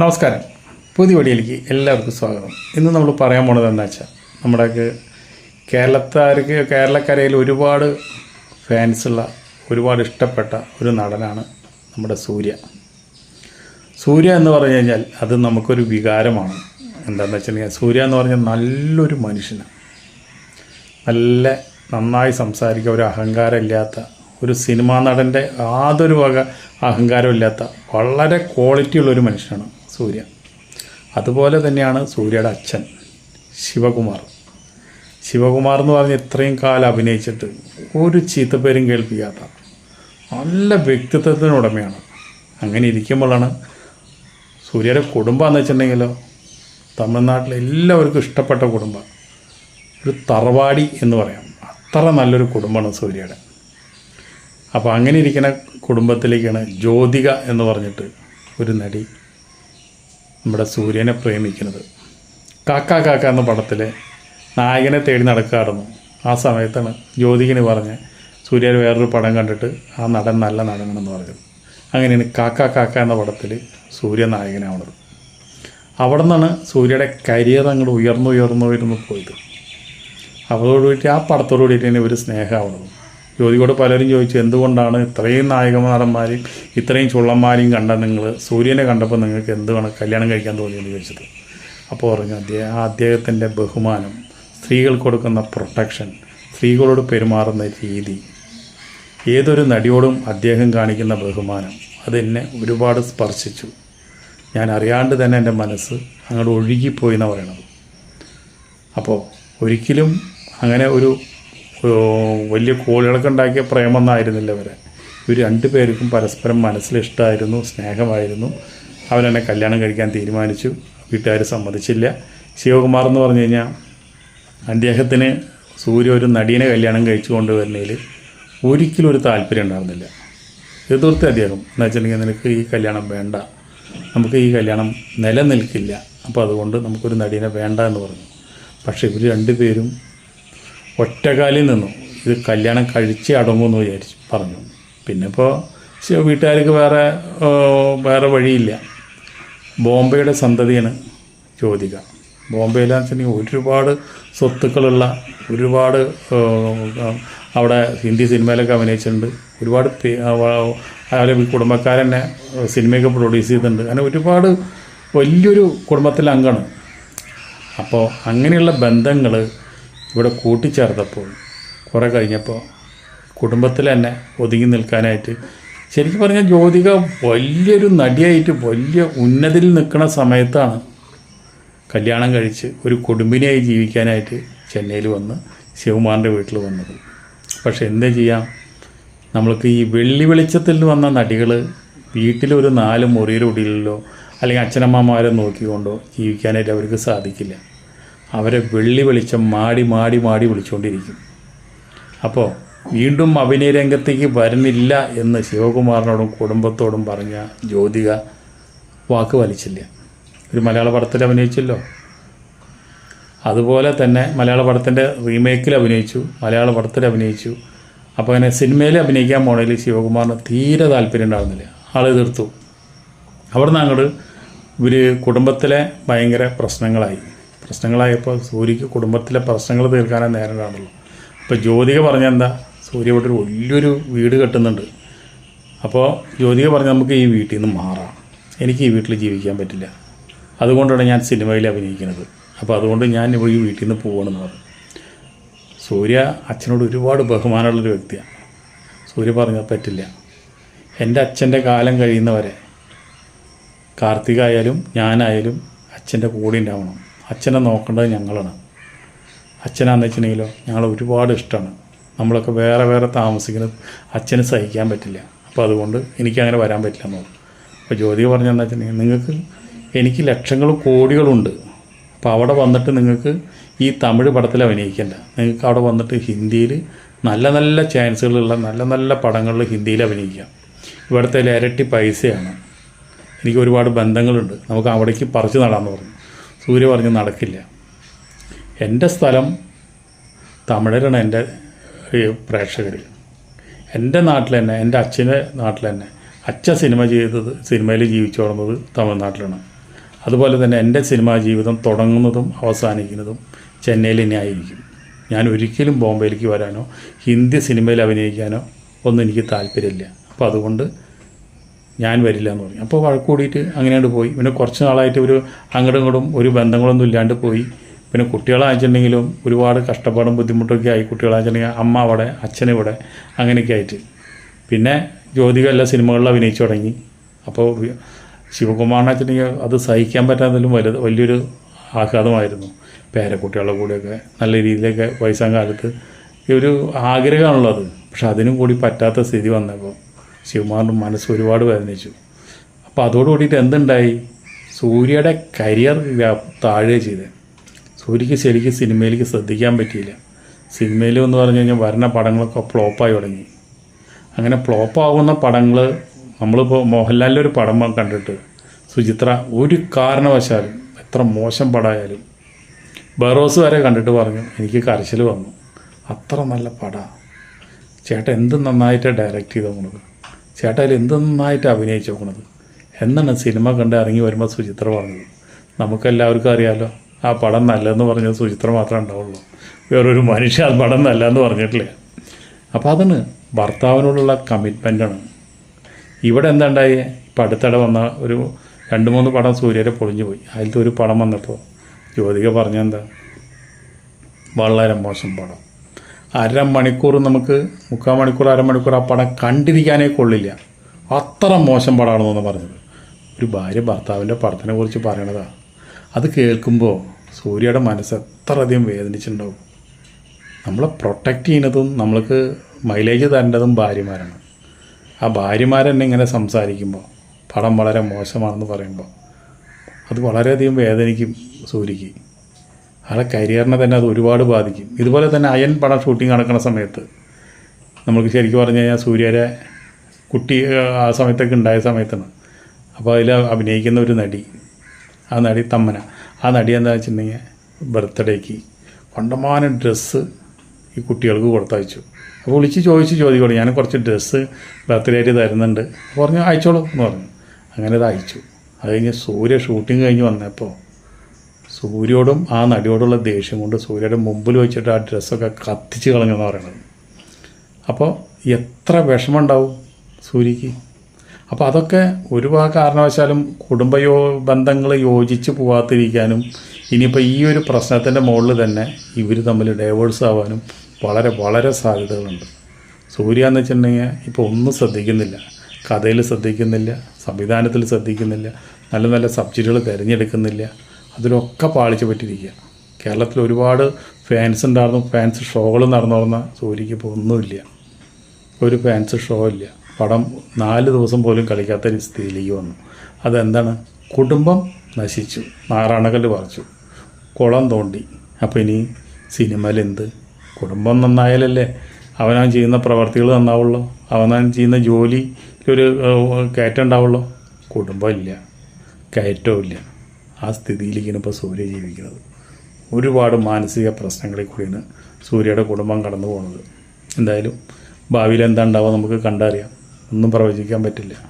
നമസ്കാരം. പുതിയ വടിയിലേക്ക് എല്ലാവർക്കും സ്വാഗതം. ഇന്ന് നമ്മൾ പറയാൻ പോണത് എന്താ വെച്ചാൽ നമ്മുടെ കേരളക്കാർക്ക് കേരളക്കരയിൽ ഒരുപാട് ഫാൻസുള്ള ഒരുപാട് ഇഷ്ടപ്പെട്ട ഒരു നടനാണ് നമ്മുടെ സൂര്യ. സൂര്യ എന്ന് പറഞ്ഞു കഴിഞ്ഞാൽ അത് നമുക്കൊരു വികാരമാണ്. എന്താണെന്ന് വെച്ചിട്ടുണ്ടെങ്കിൽ സൂര്യ എന്ന് പറഞ്ഞാൽ നല്ലൊരു മനുഷ്യനാണ് നല്ല നന്നായി സംസാരിക്കുക ഒരു അഹങ്കാരമില്ലാത്ത ഒരു സിനിമാ നടന്റെ യാതൊരു വക അഹങ്കാരമില്ലാത്ത വളരെ ക്വാളിറ്റിയുള്ള ഒരു മനുഷ്യനാണ്. സൂര്യ അതുപോലെ തന്നെയാണ് സൂര്യയുടെ അച്ഛൻ ശിവകുമാർ. ശിവകുമാർ എന്ന് പറഞ്ഞ് ഇത്രയും കാലം അഭിനയിച്ചിട്ട് ഒരു ചീത്തപ്പേരും കേൾപ്പിക്കാത്ത നല്ല വ്യക്തിത്വത്തിന് ഉടമയാണ്. അങ്ങനെ ഇരിക്കുമ്പോഴാണ് സൂര്യയുടെ കുടുംബം എന്ന് വെച്ചിട്ടുണ്ടെങ്കിലോ തമിഴ്നാട്ടിലെ എല്ലാവർക്കും ഇഷ്ടപ്പെട്ട കുടുംബം. ഒരു തറവാടി എന്ന് പറയാം. അത്ര നല്ലൊരു കുടുംബമാണ് സൂര്യയുടെ. അപ്പോൾ അങ്ങനെ ഇരിക്കുന്ന കുടുംബത്തിലേക്കാണ് ജ്യോതിക എന്ന് പറഞ്ഞിട്ട് ഒരു നടി നമ്മുടെ സൂര്യനെ പ്രേമിക്കുന്നത്. കാക്ക കാക്ക എന്ന പടത്തിലെ നായകനെ തേടി നടക്കാറുന്നു ആ സമയത്താണ് ജ്യോതികന് പറഞ്ഞ് സൂര്യൻ വേറൊരു പടം കണ്ടിട്ട് ആ നടൻ നല്ല നടനാണെന്ന് പറഞ്ഞത്. അങ്ങനെയാണ് കാക്ക കാക്ക എന്ന പടത്തിൽ സൂര്യ നായകനാവുന്നത്. അവിടെ നിന്നാണ് സൂര്യയുടെ കരിയർ അങ്ങോട്ട് ഉയർന്നു ഉയർന്നു പോയത്. പോയത് കൂടിയിട്ട് ആ പടത്തോടു കൂടിയിട്ട് തന്നെ ഒരു സ്നേഹമാവുന്നത്. ജ്യോതികോട് പലരും ചോദിച്ചു എന്തുകൊണ്ടാണ് ഇത്രയും നായകമാരന്മാരെയും ഇത്രയും ചുള്ളന്മാരെയും കണ്ട നിങ്ങൾ സൂര്യനെ കണ്ടപ്പോൾ നിങ്ങൾക്ക് എന്ത് വേണം കല്യാണം കഴിക്കാൻ തോന്നിയെന്ന് ചോദിച്ചത്? അപ്പോൾ പറഞ്ഞു അദ്ദേഹം ആ അദ്ദേഹത്തിന്റെ ബഹുമാനം സ്ത്രീകൾ കൊടുക്കുന്ന പ്രൊട്ടക്ഷൻ സ്ത്രീകളോട് പെരുമാറുന്ന രീതി ഏതൊരു നടിയോടും അദ്ദേഹം കാണിക്കുന്ന ബഹുമാനം അതെന്നെ ഒരുപാട് സ്പർശിച്ചു. ഞാൻ അറിയാണ്ട് തന്നെ എന്റെ മനസ്സ് അങ്ങോട്ട് ഒഴുകിപ്പോയി എന്നാണ് പറയണത്. അപ്പോൾ ഒരിക്കലും അങ്ങനെ ഒരു വലിയ കോളുകളൊക്കെ ഉണ്ടാക്കിയ പ്രേമൊന്നും ആയിരുന്നില്ല ഇവരെ ഇവർ രണ്ടു പേർക്കും പരസ്പരം മനസ്സിലിഷ്ടമായിരുന്നു സ്നേഹമായിരുന്നു. അവരെന്നെ കല്യാണം കഴിക്കാൻ തീരുമാനിച്ചു. വീട്ടുകാർ സമ്മതിച്ചില്ല. ശിവകുമാർ എന്ന് പറഞ്ഞു കഴിഞ്ഞാൽ അദ്ദേഹത്തിന് സൂര്യ ഒരു നടീനെ കല്യാണം കഴിച്ചു കൊണ്ടുവരുന്നതിൽ ഒരിക്കലും ഒരു താല്പര്യം ഉണ്ടായിരുന്നില്ല. എതിർത്ത് അദ്ദേഹം എന്ന് വെച്ചിട്ടുണ്ടെങ്കിൽ നിനക്ക് ഈ കല്യാണം വേണ്ട. നമുക്ക് ഈ കല്യാണം നിലനിൽക്കില്ല. അപ്പോൾ അതുകൊണ്ട് നമുക്കൊരു നടീനെ വേണ്ട എന്ന് പറഞ്ഞു. പക്ഷേ ഇവർ രണ്ടുപേരും ഒറ്റക്കാലിൽ നിന്നു. ഇത് കല്യാണം കഴിച്ച് അടങ്ങുമെന്ന് വിചാരിച്ചു പറഞ്ഞു. പിന്നെ ഇപ്പോൾ വീട്ടുകാർക്ക് വേറെ വേറെ വഴിയില്ല. ബോംബെയുടെ സന്തതിയാണ് ജ്യോതിക. ബോംബെയിലാന്ന് വെച്ചിട്ടുണ്ടെങ്കിൽ ഒരുപാട് സ്വത്തുക്കളുള്ള ഒരുപാട് അവിടെ ഹിന്ദി സിനിമയിലൊക്കെ അഭിനയിച്ചിട്ടുണ്ട്. ഒരുപാട് അതുപോലെ കുടുംബക്കാരെന്നെ സിനിമയൊക്കെ പ്രൊഡ്യൂസ് ചെയ്തിട്ടുണ്ട്. അങ്ങനെ ഒരുപാട് വലിയൊരു കുടുംബത്തിലെ അംഗമാണ്. അപ്പോൾ അങ്ങനെയുള്ള ബന്ധങ്ങൾ ഇവിടെ കൂട്ടിച്ചേർത്തപ്പോൾ കുറേ കഴിഞ്ഞപ്പോൾ കുടുംബത്തിൽ തന്നെ ഒതുങ്ങി നിൽക്കാനായിട്ട് ശരിക്കും പറഞ്ഞാൽ ജ്യോതിക വലിയൊരു നടിയായിട്ട് വലിയ ഉന്നതിയിൽ നിൽക്കുന്ന സമയത്താണ് കല്യാണം കഴിച്ച് ഒരു കുടുംബിനിയായി ജീവിക്കാനായിട്ട് ചെന്നൈയിൽ വന്ന് ശിവകുമാറിന്റെ വീട്ടിൽ വന്നത്. പക്ഷെ എന്താ ചെയ്യാം? നമ്മൾക്ക് ഈ വെള്ളി വെളിച്ചത്തിൽ വന്ന നടികൾ വീട്ടിലൊരു നാല് മുറിയിലുള്ളിലോ അല്ലെങ്കിൽ അച്ഛനമ്മമാരെ നോക്കിക്കൊണ്ടോ ജീവിക്കാനായിട്ട് അവർക്ക് സാധിക്കില്ല. അവരെ വെള്ളി വെളിച്ചം മാടി മാടി മാടി വിളിച്ചുകൊണ്ടിരിക്കും അപ്പോൾ വീണ്ടും അഭിനയ രംഗത്തേക്ക് വരുന്നില്ല എന്ന് ശിവകുമാറിനോടും കുടുംബത്തോടും പറഞ്ഞ ജ്യോതിക വാക്ക് വലിച്ചില്ല. ഒരു മലയാള പടത്തിൽ അഭിനയിച്ചല്ലോ? അതുപോലെ തന്നെ മലയാള പടത്തിന്റെ റീമേക്കിൽ അഭിനയിച്ചു മലയാള പടത്തിൽ അഭിനയിച്ചു. അപ്പോൾ അങ്ങനെ സിനിമയിൽ അഭിനയിക്കാൻ പോണതിൽ ശിവകുമാറിന് തീരെ താല്പര്യം ഉണ്ടാകുന്നില്ല ആൾ എതിർത്തു. അവിടെ നിന്ന് അങ്ങോട്ട് ഇവർ കുടുംബത്തിലെ ഭയങ്കര പ്രശ്നങ്ങളായി. പ്രശ്നങ്ങളായപ്പോൾ സൂര്യക്ക് കുടുംബത്തിലെ പ്രശ്നങ്ങൾ തീർക്കാനേ നേരം കാണുള്ളൂ. അപ്പോൾ ജ്യോതിക പറഞ്ഞ എന്താ? സൂര്യ ഇവിടെ ഒരു വലിയൊരു വീട് കെട്ടുന്നുണ്ട്. അപ്പോൾ ജ്യോതിക പറഞ്ഞ് നമുക്ക് ഈ വീട്ടിൽ നിന്ന് മാറാം. എനിക്ക് ഈ വീട്ടിൽ ജീവിക്കാൻ പറ്റില്ല. അതുകൊണ്ടാണ് ഞാൻ സിനിമയിൽ അഭിനയിക്കുന്നത്. അപ്പോൾ അതുകൊണ്ട് ഞാൻ ഈ വീട്ടിൽ നിന്ന് പോകണമെന്ന് പറഞ്ഞു. സൂര്യ അച്ഛനോട് ഒരുപാട് ബഹുമാനമുള്ളൊരു വ്യക്തിയാണ് സൂര്യ പറഞ്ഞാൽ പറ്റില്ല. എന്റെ അച്ഛന്റെ കാലം കഴിയുന്നവരെ കാർത്തികായാലും ഞാനായാലും അച്ഛന്റെ കൂടെ ഉണ്ടാവണം. അച്ഛനെ നോക്കേണ്ടത് ഞങ്ങളാണ്. അച്ഛനാണെന്ന് വെച്ചിട്ടുണ്ടെങ്കിലോ ഞങ്ങൾ ഒരുപാട് ഇഷ്ടമാണ്. നമ്മളൊക്കെ വേറെ വേറെ താമസിക്കുന്നത് അച്ഛന് സഹിക്കാൻ പറ്റില്ല. അപ്പോൾ അതുകൊണ്ട് എനിക്കങ്ങനെ വരാൻ പറ്റില്ല എന്ന് പറഞ്ഞു അപ്പോൾ ജ്യോതി പറഞ്ഞെന്താ വെച്ചിട്ടുണ്ടെങ്കിൽ നിങ്ങൾക്ക് എനിക്ക് ലക്ഷങ്ങളും കോടികളുണ്ട്. അപ്പോൾ അവിടെ വന്നിട്ട് നിങ്ങൾക്ക് ഈ തമിഴ് പടത്തിൽ അഭിനയിക്കേണ്ട. നിങ്ങൾക്ക് അവിടെ വന്നിട്ട് ഹിന്ദിയിൽ നല്ല നല്ല ചാൻസുകളുള്ള നല്ല നല്ല പടങ്ങളിൽ ഹിന്ദിയിൽ അഭിനയിക്കാം. ഇവിടുത്തെ ഇരട്ടി പൈസയാണ്. എനിക്ക് ഒരുപാട് ബന്ധങ്ങളുണ്ട്. നമുക്ക് അവിടേക്ക് പറിച്ചു നടാമെന്ന് പറഞ്ഞു. സൂര്യ പറഞ്ഞു നടക്കില്ല. എന്റെ സ്ഥലം തമിഴരാണ് എന്റെ പ്രേക്ഷകർ എന്റെ നാട്ടിൽ തന്നെ എന്റെ അച്ഛന്റെ നാട്ടിൽ തന്നെ അച്ഛൻ സിനിമ ചെയ്തത് സിനിമയിൽ ജീവിച്ചു വളർന്നത് തമിഴ്നാട്ടിലാണ്. അതുപോലെ തന്നെ എന്റെ സിനിമാ ജീവിതം തുടങ്ങുന്നതും അവസാനിക്കുന്നതും ചെന്നൈയിൽ തന്നെ ആയിരിക്കും. ഞാൻ ഒരിക്കലും ബോംബെയിലേക്ക് വരാനോ ഹിന്ദി സിനിമയിൽ അഭിനയിക്കാനോ ഒന്നും എനിക്ക് താല്പര്യമില്ല. അപ്പോൾ അതുകൊണ്ട് ഞാൻ വരില്ല എന്ന് പറഞ്ഞു. അപ്പോൾ വഴക്ക് കൂടിയിട്ട് അങ്ങനെയാണ്ട് പോയി. പിന്നെ കുറച്ച് നാളായിട്ട് ഒരു അങ്ങോട്ടും ഇങ്ങോട്ടും ഒരു ബന്ധങ്ങളൊന്നും ഇല്ലാണ്ട് പോയി. പിന്നെ കുട്ടികളാണെന്നുണ്ടെങ്കിലും ഒരുപാട് കഷ്ടപ്പാടും ബുദ്ധിമുട്ടൊക്കെ ആയി. കുട്ടികളാണെന്നുണ്ടെങ്കിൽ അമ്മ അവിടെ അച്ഛനിവിടെ അങ്ങനെയൊക്കെ ആയിട്ട്. പിന്നെ ജ്യോതിക എല്ലാ സിനിമകളിലും അഭിനയിച്ചു തുടങ്ങി. അപ്പോൾ ശിവകുമാറിനെ വെച്ചിട്ടുണ്ടെങ്കിൽ അത് സഹിക്കാൻ പറ്റാത്തതിലും വലുത് വലിയൊരു ആഘാതമായിരുന്നു. പേരക്കുട്ടികളുടെ കൂടെയൊക്കെ നല്ല രീതിയിലൊക്കെ വയസ്സാം കാലത്ത്. ഒരു ആഗ്രഹമാണുള്ളത് പക്ഷെ അതിനും കൂടി പറ്റാത്ത സ്ഥിതി വന്നപ്പോൾ ശിവകുമാറിന്റെ മനസ്സ് ഒരുപാട് വേദനിച്ചു. അപ്പോൾ അതോടുകൂടിയിട്ട് എന്തുണ്ടായി? സൂര്യയുടെ കരിയർ താഴെ ചെയ്ത്. സൂര്യക്ക് ശരിക്കും സിനിമയിലേക്ക് ശ്രദ്ധിക്കാൻ പറ്റിയില്ല. സിനിമയിൽ എന്ന് പറഞ്ഞു കഴിഞ്ഞാൽ വരുന്ന പടങ്ങളൊക്കെ ഫ്ലോപ്പായി തുടങ്ങി. അങ്ങനെ ഫ്ലോപ്പാകുന്ന പടങ്ങൾ നമ്മളിപ്പോൾ മോഹൻലാലിന്റെ ഒരു പടം കണ്ടിട്ട് സുചിത്ര ഒരു കാരണവശാലും എത്ര മോശം പടമായാലും ബറോസ് വരെ കണ്ടിട്ട് പറഞ്ഞു എനിക്ക് കരച്ചിൽ വന്നു. അത്ര നല്ല പടമാണ് ചേട്ടൻ എന്ത് നന്നായിട്ടാണ് ഡയറക്റ്റ് ചെയ്ത് നോക്കണത് ചേട്ടൻ അതിൽ എന്ത് നന്നായിട്ട് അഭിനയിച്ച് നോക്കണത്? എന്നാണ് സിനിമ കണ്ട് ഇറങ്ങി വരുമ്പോൾ സുചിത്ര പറഞ്ഞത്? നമുക്കെല്ലാവർക്കും അറിയാലോ ആ പടം നല്ലതെന്ന് പറഞ്ഞത് സുചിത്ര മാത്രമേ ഉണ്ടാവുള്ളൂ. വേറൊരു മനുഷ്യ ആ പടം നല്ലതെന്ന് പറഞ്ഞിട്ടില്ല. അപ്പോൾ അതാണ് ഭർത്താവിനോടുള്ള കമ്മിറ്റ്മെന്റാണ് ഇവിടെ എന്താണ്ടായി? ഇപ്പം അടുത്തിടെ വന്ന ഒരു രണ്ട് മൂന്ന് പടം സൂര്യരെ പൊളിഞ്ഞു പോയി. അതിലത്തെ ഒരു പടം വന്നപ്പോൾ ജ്യോതിക പറഞ്ഞെന്താ? വളരെ മോശം പടം. അരമണിക്കൂർ നമുക്ക് മുക്കാൽ മണിക്കൂർ അരമണിക്കൂർ ആ പടം കണ്ടിരിക്കാനേ കൊള്ളില്ല. അത്ര മോശം പടമാണെന്നാണ് പറഞ്ഞത്. ഒരു ഭാര്യ ഭർത്താവിന്റെ പടത്തിനെ കുറിച്ച് പറയണതാണ് അത് കേൾക്കുമ്പോൾ സൂര്യയുടെ മനസ്സ് എത്രയധികം വേദനിച്ചിട്ടുണ്ടാവും. നമ്മളെ പ്രൊട്ടക്റ്റ് ചെയ്യുന്നതും നമ്മൾക്ക് മൈലേജ് തരേണ്ടതും ഭാര്യമാരാണ്. ആ ഭാര്യമാരെന്നെ ഇങ്ങനെ സംസാരിക്കുമ്പോൾ പടം വളരെ മോശമാണെന്ന് പറയുമ്പോൾ അത് വളരെയധികം വേദനിക്കും സൂര്യക്ക്. ആളെ കരിയറിനെ തന്നെ അത് ഒരുപാട് ബാധിക്കും. ഇതുപോലെ തന്നെ അയൻ പടം ഷൂട്ടിംഗ് നടക്കുന്ന സമയത്ത് നമ്മൾക്ക് ശരിക്കും പറഞ്ഞു കഴിഞ്ഞാൽ സൂര്യരെ കുട്ടി ആ സമയത്തൊക്കെ ഉണ്ടായ സമയത്താണ്. അപ്പോൾ അതിൽ അഭിനയിക്കുന്ന ഒരു നടി ആ നടി തമ്മന. ആ നടി എന്താ വെച്ചിട്ടുണ്ടെങ്കിൽ ബർത്ത്ഡേക്ക് കൊണ്ടമാനം ഡ്രസ്സ് ഈ കുട്ടികൾക്ക് കൊടുത്തയച്ചു. അപ്പോൾ വിളിച്ച് ചോദിച്ച് ചോദിക്കോളൂ ഞാൻ കുറച്ച് ഡ്രസ്സ് ബർത്ത്ഡേ ആയിട്ട് തരുന്നുണ്ട് പറഞ്ഞു അയച്ചോളൂ എന്ന് പറഞ്ഞു. അങ്ങനെ അത് അയച്ചു. അത് കഴിഞ്ഞ് സൂര്യ ഷൂട്ടിംഗ് കഴിഞ്ഞ് വന്നപ്പോൾ സൂര്യോടും ആ നടിയോടുള്ള ദേഷ്യം കൊണ്ട് സൂര്യയുടെ മുമ്പിൽ വെച്ചിട്ട് ആ ഡ്രസ്സൊക്കെ കത്തിച്ച് കളഞ്ഞെന്ന് പറയണത്. അപ്പോൾ എത്ര വിഷമമുണ്ടാവും സൂര്യക്ക്. അപ്പോൾ അതൊക്കെ ഒരുപാട് കാരണവശാലും കുടുംബ യോ ബന്ധങ്ങൾ യോജിച്ച് പോകാതിരിക്കാനും ഇനിയിപ്പോൾ ഈ ഒരു പ്രശ്നത്തിന്റെ മുകളിൽ തന്നെ ഇവർ തമ്മിൽ ഡൈവേഴ്സ് ആവാനും വളരെ വളരെ സാധ്യതകളുണ്ട്. സൂര്യ എന്ന് വെച്ചിട്ടുണ്ടെങ്കിൽ ഇപ്പോൾ ഒന്നും ശ്രദ്ധിക്കുന്നില്ല. കഥയിൽ ശ്രദ്ധിക്കുന്നില്ല. സംവിധാനത്തിൽ ശ്രദ്ധിക്കുന്നില്ല. നല്ല നല്ല സബ്ജക്റ്റുകൾ തിരഞ്ഞെടുക്കുന്നില്ല. അതിലൊക്കെ പാളിച്ചു പറ്റിയിരിക്കുക. കേരളത്തിൽ ഒരുപാട് ഫാൻസ് ഉണ്ടായിരുന്നു ഫാൻസ് ഷോകൾ നടന്നു പറഞ്ഞ സൂര്യക്ക് ഇപ്പോൾ ഒന്നുമില്ല. ഒരു ഫാൻസ് ഷോ ഇല്ല. പടം നാല് ദിവസം പോലും കളിക്കാത്ത ഒരു സ്ഥിതിയിലേക്ക് വന്നു. അതെന്താണ്? കുടുംബം നശിച്ചു. നാറാണകല്ല് പറിച്ചു. കുളം തോണ്ടി. അപ്പോൾ ഇനി സിനിമയിൽ എന്ത് കുടുംബം നന്നായാലല്ലേ? അവനവൻ ചെയ്യുന്ന പ്രവർത്തികൾ നന്നാവുള്ളൂ. അവനവൻ ചെയ്യുന്ന ജോലി ഒരു കയറ്റം ഉണ്ടാവുള്ളൂ. കുടുംബമില്ല കയറ്റവും ഇല്ല. ആ സ്ഥിതിയിലേക്കാണ് ഇപ്പോൾ സൂര്യ ജീവിക്കുന്നത്. ഒരുപാട് മാനസിക പ്രശ്നങ്ങളിൽ കൂടിയാണ് സൂര്യയുടെ കുടുംബം കടന്നു പോകുന്നത് എന്തായാലും ഭാവിയിൽ എന്താ ഉണ്ടാവുക നമുക്ക് കണ്ടറിയാം. ഒന്നും പ്രവചിക്കാൻ പറ്റില്ല.